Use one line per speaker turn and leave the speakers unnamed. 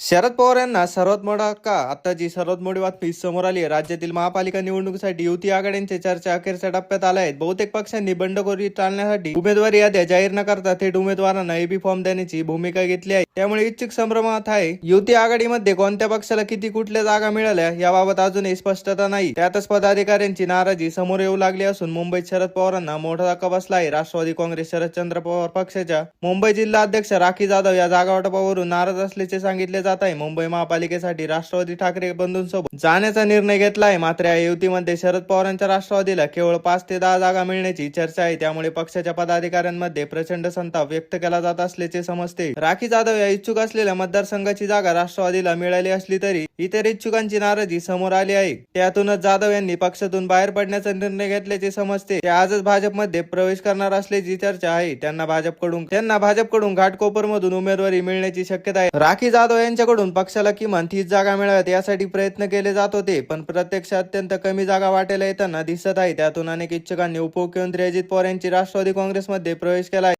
शरद पवार यांना सर्वात मोठा का? आता जी सर्वात मोठी बातमी समोर आली राज्यातील महापालिका निवडणुकीसाठी युती आघाड्यांचे चर्चा अखेरच्या टप्प्यात आल्या आहेत. बहुतेक पक्षांनी बंडखोरी टाळण्यासाठी उमेदवारी याद्या जाहीर न करता थेट उमेदवारांना एबी फॉर्म देण्याची भूमिका घेतली आहे. त्यामुळे इच्छुक संभ्रमात आहे. युती आघाडीमध्ये कोणत्या पक्षाला किती कुठल्या जागा मिळाल्या याबाबत अजूनही स्पष्टता नाही. त्यातच पदाधिकाऱ्यांची नाराजी समोर येऊ लागली असून मुंबईत शरद पवारांना मोठा धक्का बसला आहे. राष्ट्रवादी काँग्रेस शरदचंद्र पवार पक्षाच्या मुंबई जिल्हा अध्यक्ष राखी जाधव या जागावाटपावरून नाराज असल्याचे सांगितले जात आहे. मुंबई महापालिकेसाठी राष्ट्रवादी ठाकरे बंधूंसोबत जाण्याचा निर्णय घेतला आहे मात्र या युतीमध्ये शरद पवारांच्या राष्ट्रवादीला केवळ पाच ते दहा जागा मिळण्याची चर्चा आहे. त्यामुळे पक्षाच्या पदाधिकाऱ्यांमध्ये प्रचंड संताप व्यक्त केला जात असल्याचे समजते. राखी जाधव या इच्छुक असलेल्या मतदारसंघाची जागा राष्ट्रवादीला मिळाली असली तरी इतर इच्छुकांची नाराजी समोर आली आहे. त्यातूनच जाधव यांनी पक्षातून बाहेर पडण्याचा निर्णय घेतल्याचे समजते. ते आजच भाजपमध्ये प्रवेश करणार असल्याची चर्चा आहे. त्यांना भाजपकडून त्यांना भाजपकडून घाटकोपर मधून उमेदवारी मिळण्याची शक्यता आहे. राखी जाधव यांच्याकडून पक्षाला किमान तीस जागा मिळाव्यात यासाठी प्रयत्न केले जात होते पण प्रत्यक्षात अत्यंत कमी जागा वाटेला येताना दिसत आहे. त्यातून अनेक इच्छुकांनी उपमुख्यमंत्री अजित पवार यांची राष्ट्रवादी काँग्रेसमध्ये प्रवेश केला आहे.